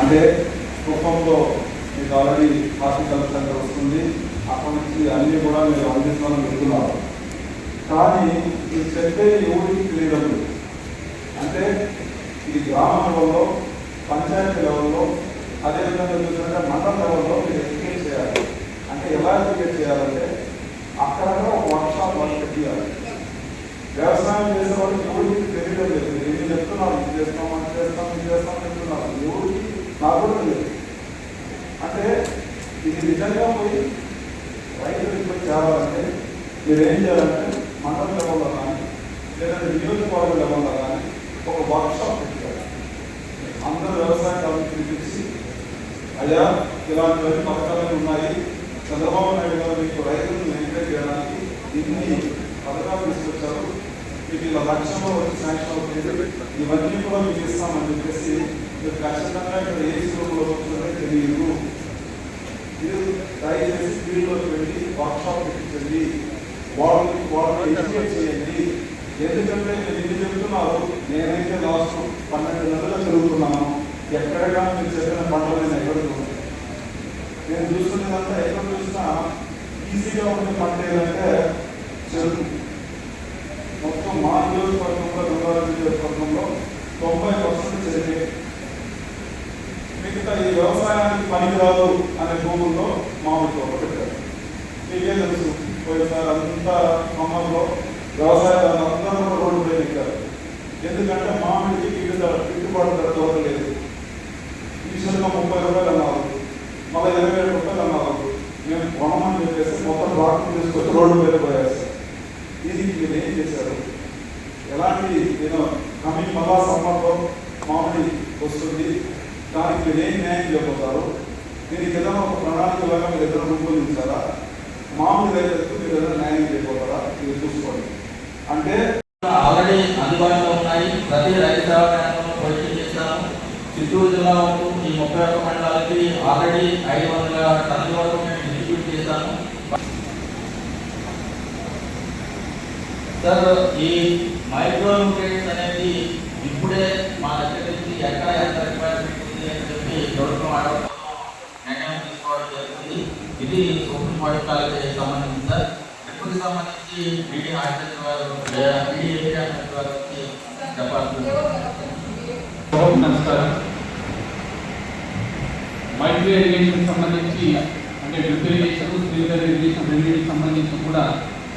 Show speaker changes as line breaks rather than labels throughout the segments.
అంటే కుప్పంలో మీకు ఆల్రెడీ హాస్పిటల్ సెంటర్ వస్తుంది. అక్కడి నుంచి అన్నీ కూడా మీరు అందిస్తామని చెప్తున్నారు. కానీ మీరు చెప్పే ఎవరికి తెలియదు. అంటే ఈ గ్రామ లెవెల్లో పంచాయతీ లెవెల్లో అదేవిధంగా చూసినట్టే మండల లెవెల్లో మీరు ఎడ్యుకేట్ చేయాలి. అంటే ఎలా ఎడ్యుకేట్ చేయాలంటే అక్కడ ఒక వర్క్షాప్ వాళ్ళు పెట్టాలి వ్యవసాయం చేసే వాళ్ళకి ఎవరికి తెలియడం లేదు ఏమి చెప్తున్నారు ఇది చేస్తాం అది చేస్తాం ఇది చేస్తాం అని చెప్తున్నారు ఎవరికి నాకు కూడా తెలియదు అంటే ఇది నిజంగా పోయి రైతులకు పోయి చేరాలంటే మీరు ఏం చేయాలంటే మండల లెవెల్లో కానీ లేదంటే నియోజకవర్గ లెవెల్లో కానీ ఒక వర్క్షాప్ పెట్టాలి అందరూ వ్యవసాయ కార్మికులు పిలిచి అయ్యా ఇలాంటివన్నీ పథకాలు ఉన్నాయి చంద్రబాబు నాయుడు గారు మీకు రైతులను ఎంకరేజ్ చేయడానికి ఇన్ని పథకాలు తీసుకొచ్చారు మీకు ఇలా లక్ష్యంలో వచ్చి శాంక్షన్ అవుతుంది ఇవన్నీ కూడా మీకు ఇస్తామని చెప్పేసి మీరు ఖచ్చితంగా ఇక్కడ ఏ స్కూల్లో వస్తుందో తెలియదు మీరు దయచేసి ఫీల్డ్లోకి వెళ్ళి వర్క్షాప్ పెట్టించండి. వాళ్ళకి ఎడ్యుకేట్ చేయండి. ఎందుకంటే నేను ఇది చెప్తున్నారు నేనైతే లాస్ట్ పన్నెండు నెలలు తిరుగుతున్నాను ఎక్కడగా మీరు చెప్పిన పంటలు నేను ఎక్కడ నేను చూస్తున్నదంతా ఎక్కడ చూసినా ఈజీగా ఉండే పంట ఏంటంటే చెరుకు. మొత్తం మా నియోజకవర్గంలో దుర్గారావు నియోజకవర్గంలో తొంభై పర్సెంట్ చెరుకే మిగతా ఈ వ్యవసాయానికి పనికిరాదు అనే భూముల్లో మామిడి తోట పెట్టారు. మీకే తెలుసు? పోయినసారి అంతా ఖమ్మంలో వ్యవసాయాలు అందరూ కూడా రోడ్డు పైన ఎక్కారు. ఎందుకంటే మామిడికి వివిధ గిట్టుబాటు ధర దొరకలేదు ఈశ్వరంగా ముప్పై రూపాయలు అన్నారు. మళ్ళీ ఇరవై ఏడు రూపాయలు అన్నారు. మేము కొనమని చెప్పేసి మొత్తం ట్రాక్టర్ తీసుకొచ్చి రోడ్డు మీద పోయేస్తారు ఇది మీరు ఏం చేశారు ఎలాంటి నేను కమింగ్ మళ్ళా సమ్మర్లో మామిడి వస్తుంది దానికి మీరు ఏం న్యాయం చేయబోతారు? దీనికి ఏదైనా ఒక ప్రణాళిక లాగా మీరు ఏదైనా రూపొందించారా మామిడి రైతులకు మీరు ఏదైనా న్యాయం చేయబోతారా? మీరు చూసుకోండి. అంటే
ఆల్రెడీ అందుబాటులో ఉన్నాయి. ప్రతి రైతు సేవా కేంద్రంలో చేస్తాము. చిత్తూరు జిల్లా వరకు ఈ ముప్పై ఒక్క మండలాలకి ఆల్రెడీ ఐదు వందల టన్నుల వరకు మేము డిస్ట్రిబ్యూట్ చేస్తాము. సార్ ఈ మైక్రో న్యూట్రియన్స్ అనే ఇప్పుడే మా దగ్గర నుంచి ఎక్కడ ఎంత రిక్వైర్మెంట్ ఉంది అని చెప్పి ప్రభుత్వం అడగడం నిర్ణయం తీసుకోవడం జరుగుతుంది ఇది ఓపెన్ మార్కెట్ కాలేజీకి సంబంధించి సార్. ట్రిప్పుకి సంబంధించి బీడీ హాస్టల్ వారు బీడీ ఏరియా వారికి
చెప్పాలి నమస్కారం. మైక్రో ఇరిగేషన్ సంబంధించి అంటే డ్రిప్ ఇరిగేషన్ స్ప్రింక్లర్ ఇరిగేషన్ రెండింటికి సంబంధించి కూడా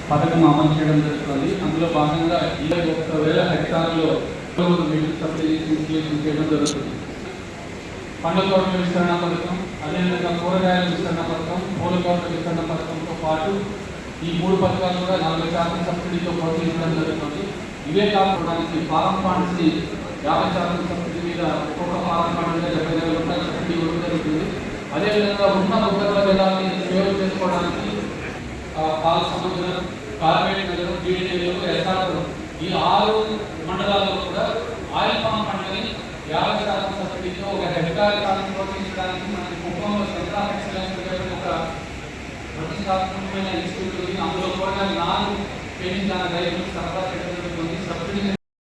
పథకం అమలు చేయడం జరుగుతుంది. అందులో భాగంగా ఇరవై ఒక్క వేల హెక్టార్లో నీళ్ళు సప్లై ఇన్స్టలేషన్ చేయడం జరుగుతుంది. పండ్ల తోట విస్తరణ పథకం అదేవిధంగా కూరగాయల విస్తరణ పథకం పూల తోటల విస్తరణ పథకంతో పాటు ఈ మూడు పథకాలు కూడా నలభై శాతం సబ్సిడీతో ప్రోత్సహించడం జరుగుతుంది. ఇవే కాకుండా ఫారం ఫండ్స్ యాభై శాతం సబ్సిడీ మీద ఒక్కొక్క ఫారం ఫండ్ మీద డెబ్బై వేల రూపాయల సబ్సిడీ ఇవ్వడం జరుగుతుంది. అదేవిధంగా ఉన్న ఉత్తర జలాన్ని సేవ చేసుకోవడానికి పాల సముద్రం కార్పొరేట్ నగరం జీడీఏలు ఎస్ఆర్ ఈ ఆరు మండలాల్లో కూడా ఆయిల్ పామ్ పండుగని యాభై శాతం సబ్సిడీతో ఒక హెక్టార్ కాలం ప్రోత్సహించడానికి మనకి కుప్పంలో సెంటర్ ఆఫ్ ఎక్సలెన్స్ అనే ఒక ప్రతిష్టాత్మకమైన ఇన్స్టిట్యూట్ అందులో కూడా నాలుగు దాని రైతులకు సరఫరా చేయడం జరుగుతుంది. సబ్సిడీ